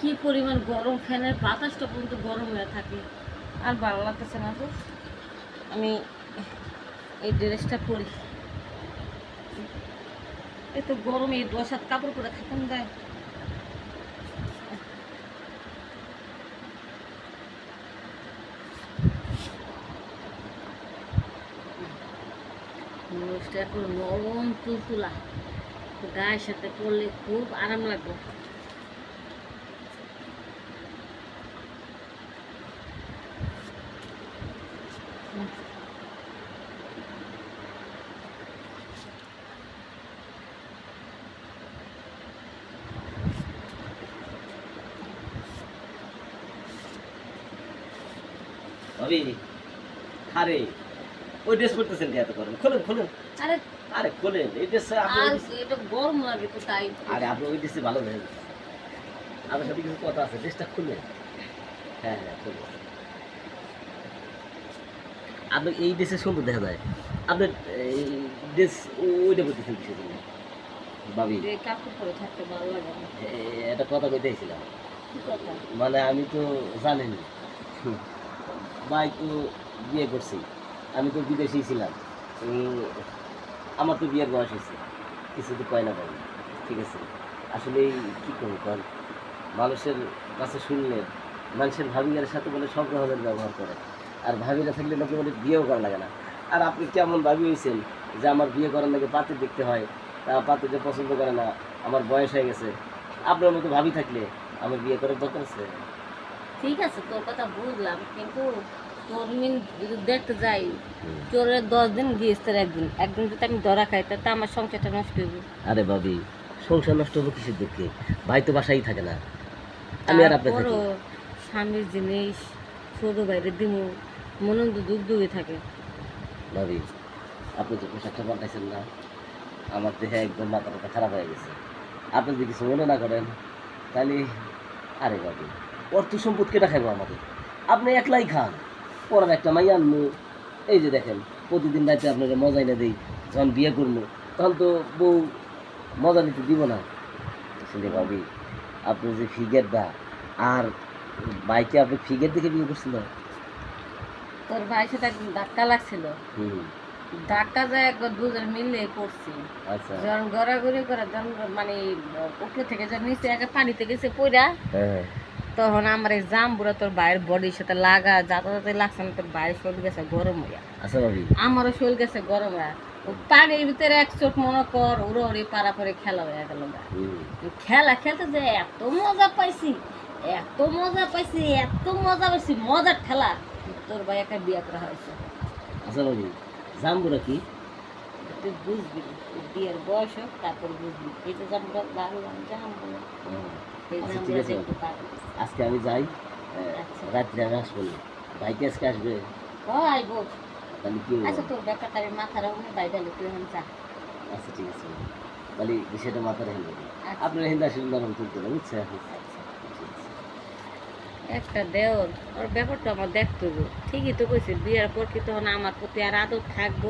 কি পরিমাণ গরম? ফ্যানের বাতাসটা পর্যন্ত গরম হয়ে থাকে। আর ভালো লাগতেছে না তো? আমি এই ড্রেসটা পরি। এত গরমে এই দশ হাত কাপড় পরে থাকুন দেয় এখন নরম, তুলতুলা। গায়ের সাথে পরলে খুব আরাম লাগবে। ভাবি আরে ওই ড্রেস পরতেছেন এত করেন খোলেন খোলেন। আরে আরে খোলেন এই ড্রেস এটা গরম লাগে তো তাই। আরে আপনি ওই ড্রেসে ভালো দেখেন আপনার সাথে কিছু কথা আছে ড্রেসটা খুলবেন হ্যাঁ হ্যাঁ আপনি এই ড্রেসে সুন্দর দেখা যায়। আপনি এই ড্রেস ওইটা পরতেছেন কিসের ভাবি। কাপড় পরে থাকতে ভালো লাগে না। এ- একটা কথা কইতে চাইছিলাম মানে আমি তো জানেন ভাই তো বিয়ে করছি। আমি তো বিদেশেই ছিলাম। আমার তো বিয়ের বয়স হয়েছে। কিছু তো কয় না পাই ঠিক আছে। আসলে কী করব কারণ মানুষের কাছে শুনলে মানুষের ভাবিগার সাথে বলে সব রকমের ব্যবহার করে। আর ভাবিরা থাকলে নাকি বলে বিয়েও করা লাগে না। আর আপনি কেমন ভাবি হয়েছেন যে আমার বিয়ে করার লাগে পাতে দেখতে হয়, তা পাতিতে পছন্দ করে না, আমার বয়স হয়ে গেছে। আপনার মতো ভাবি থাকলে আমার বিয়ে করার দরকার আছে? ঠিক আছে তোর কথা বুঝলাম কিন্তু তোর মিন যদি দেখতে যাই। চোরের দশ দিন গিয়েছে একদিন একদিন যদি আমি ধরা খাই তাতে আমার সংসারটা নষ্ট হইব। আরে ভাবি সংসার নষ্ট হলো কিসের দুঃখে? ভাই তো বাসাই থাকে না। আমি আর আপনি থাকি তারপরও স্বামীর জিনিস ছোট বাইরে দিমু মনে তো দুধ দুয়ে থাকে। ভাবি আপনি যে পোশাকটা পাল্টাইছেন না। আমার দেহে একদম মাথা খারাপ হয়ে গেছে। আপনি যদি কিছু মনে না করেন তাহলে আরে ভাবি অর্থ সম্পদ কেটা খাইবো আমাদের। আপনি একলাই খান পরের একটা মাই আনব এই যে দেখেন প্রতিদিন রাতে আপনাকে মজা এনে দিই যখন বিয়ে করব তখন তো বউ মজা নিতে দিব না। আসলে ভাবি আপনি যে ফিগের ফিগারটা আর বাইকে আপনি ফিগার দেখে বিয়ে করছিল তোর সাথে একদিন ধাক্কা লাগছিল। হুম। ধাক্কা যায় একবার দুজন মিলে করছি আচ্ছা। যখন গড়াগড়ি করে যখন মানে উপরে থেকে যখন নিচে একে পানিতে গেছে হ্যাঁ। তখন আমার এই জাম বুড়া তোর বাইরের বডির সাথে লাগা যাতে যাতে লাগছে না তোর বাইরের শরীর গেছে গরম হইয়া। আচ্ছা আমারও শরীর গেছে গরম হইয়া। পানির ভিতরে এক চোট মনে কর ওরা ওরে পারা খেলা হয়ে গেল। খেলা খেলতে যে এত মজা পাইছি এত মজা পাইছি এত মজা পাইছি মজার ঠেলা। তোর ভাই একটা বিয়ে করা হয়েছে। আচ্ছা জাম্বুরা কি? তুই বুঝবি বিয়ের বয়স হোক তারপর বুঝবি এই যে জামগুলো লাল লাল জাম বলে এই আচ্ছা, জামগুলো ঠিক আছে। আজকে আমি যাই আচ্ছা। রাত্রে আমি আসব না। ভাইকে আজকে আসবে। তাহলে কি আচ্ছা তোর ব্যাপারটা আমি মাথা রাখব না বাইরে তুই এখন আচ্ছা ঠিক আছে। তাহলে বিষয়টা আচ্ছা। আপনার হিন্দা তুলতে বুঝছে। একটা দেওর ওর ব্যাপারটা আমার দেখতে ঠিকই তো কইছে বিয়ের পর কি তখন আমার প্রতি আর আদর থাকব?